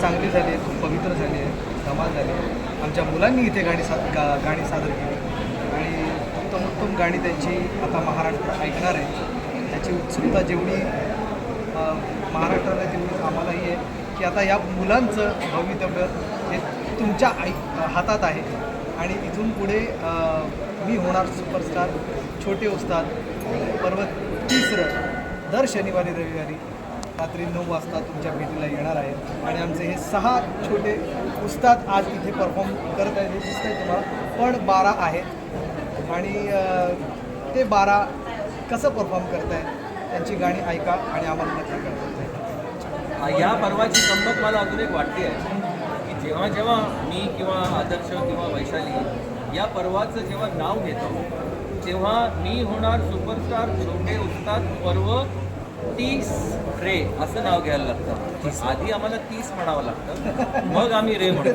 चांगली झाली आहे खूप पवित्र झाली आहे धमाल झाली आहे. आमच्या मुलांनी इथे गाणी सा गा गाणी सादर केली. आणि उत्तम उत्तम गाणी त्यांची आता महाराष्ट्र ऐकणार आहे. त्याची उत्सुकता जेवढी महाराष्ट्राला जेवढी आम्हालाही आहे की आता या मुलांचं भवितव्य हे तुमच्या आई हातात आहे. आणि इथून पुढे मी होणार सुपरस्टार छोटे उस्ताद पर्वत तिसरं दर शनिवारी रविवारी रात्री नऊ वाजता तुमच्या भेटीला येणार आहे. आणि आमचे हे सहा छोटे उस्ताद आज इथे परफॉर्म करत आहेत. हे आहे तुम्हाला. पण बारा आहेत. आणि ते बारा कसं परफॉर्म करत आहेत त्यांची गाणी ऐका आणि आम्हाला नक्की कळवा. या पर्वाची गंमत मला अजून एक वाटते आहे की जेव्हा जेव्हा मी किंवा आदर्श किंवा वैशाली या पर्वाचं जेव्हा नाव घेतो तेव्हा मी होणार सुपरस्टार छोटे उस्ताद पर्व तीस रे असं नाव घ्यायला लागतं. आधी आम्हाला तीस म्हणावं लागतं. मग आम्ही रे म्हणतो.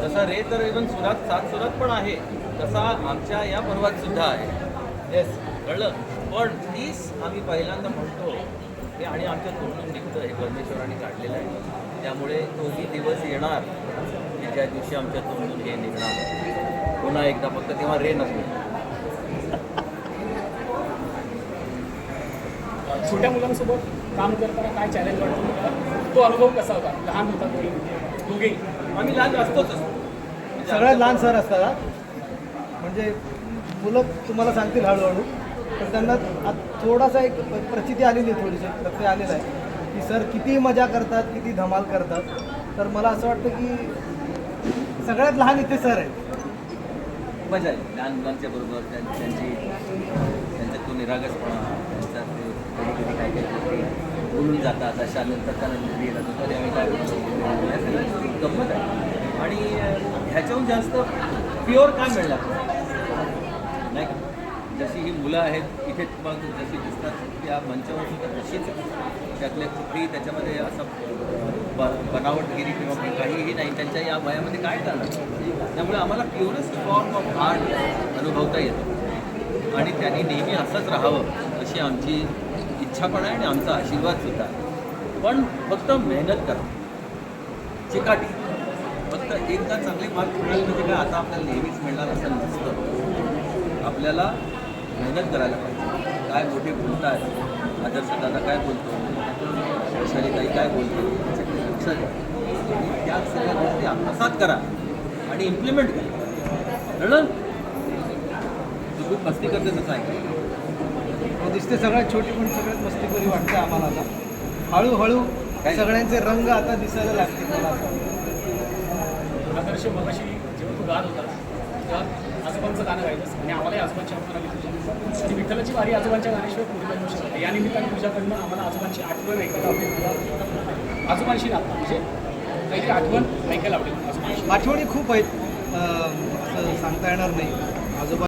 जसा रे तर इव्हन सुरात सात सुरात पण आहे. तसा आमच्या या पर्वात सुद्धा आहे. येस कळलं? पण तीस आम्ही पहिल्यांदा म्हणतो. हे आणि आमच्या तोंडून निघतं. हे परमेश्वराने काढलेलं आहे. त्यामुळे तोही दिवस येणार. की ज्या दिवशी आमच्या तोंडून हे निघणार. पुन्हा एकदा फक्त तेव्हा रे नको. छोट्या मुलांसोबत काम करताना काय चॅलेंज वाटतो? तो अनुभव कसा होता? लहान होता तुम्ही दोघेही आम्ही लहान असतोच सगळ्यात लहान सर असतात हा. म्हणजे मुलं तुम्हाला सांगतील हळूहळू पण त्यांना आत- थोडासा एक प्रचिती आलेली आहे थोडीशी प्रत्यय आलेला आहे. की सर किती मजा करतात किती धमाल करतात. तर मला असं वाटतं की सगळ्यात लहान इथे सर आहेत. मजा आहे. लहान मुलांच्या बरोबर त्यां- त्यांची त्यांचा तो निरागसपणा त्यांचा ते कधी कधी काय काय गोष्टी बोलून जातात अशा नंतर त्यानंतर येतात. तरी आम्ही काय गंमत आहे. आणि ह्याच्याहून जास्त प्युअर काय मिळणार नाही का? जशी ही मुलं आहेत इथे मग जशी दिसतात त्या मंचावर सुद्धा तशीच त्यातले कुठेही त्याच्यामध्ये असं ब बनावटगिरी किंवा काहीही नाही. त्यांच्या या वयामध्ये काय करणार त्यामुळे आम्हाला प्युअरेस्ट फॉर्म ऑफ आर्ट अनुभवता येतो. आणि त्यांनी नेहमी असंच राहावं अशी आमची इच्छा पण आहे आणि आमचा आशीर्वादसुद्धा आहे. पण फक्त मेहनत करा. चिकाटी. फक्त एकदा चांगले मार्क मिळाले म्हणजे काय? आता आपल्याला नेहमीच मिळणार असं नसतं. आपल्याला मेहनत करायला पाहिजे. काय मोठे बोलतात? आदर्श दादा काय बोलतो? वैशाली ताई काय बोलतो? त्याच्याकडे लक्ष द्या त्या सगळ्या गोष्टी आत्मसात करा आणि इम्प्लिमेंट करा. कळलं? तू खूप मस्ती करते तसं आहे दिसते सगळ्यात छोटी पण सगळ्यात मस्तीखोरी वाटते आम्हाला आता. हळूहळू? सगळ्यांचे रंग आता दिसायला लागतील मला आदर्श मगाशी जेव्हा तू गात होता तेव्हा आजोबांचं गाणं गायलंस आणि आम्हालाही आजोबांची आठवण आली तुझ्या. आणि विठ्ठलाची वारी आजोबांच्या गाण्याशिवाय पूर्ण होऊ शकत. या निमित्ताने तुझ्याकडनं आम्हाला आजोबांची आठवण ऐकायला आवडेल. आजोबांशी नातं म्हणजे काहीतरी आठवण ऐकायला आवडेल आठवणी खूप आहेत. असं सांगता येणार नाही. आजोबा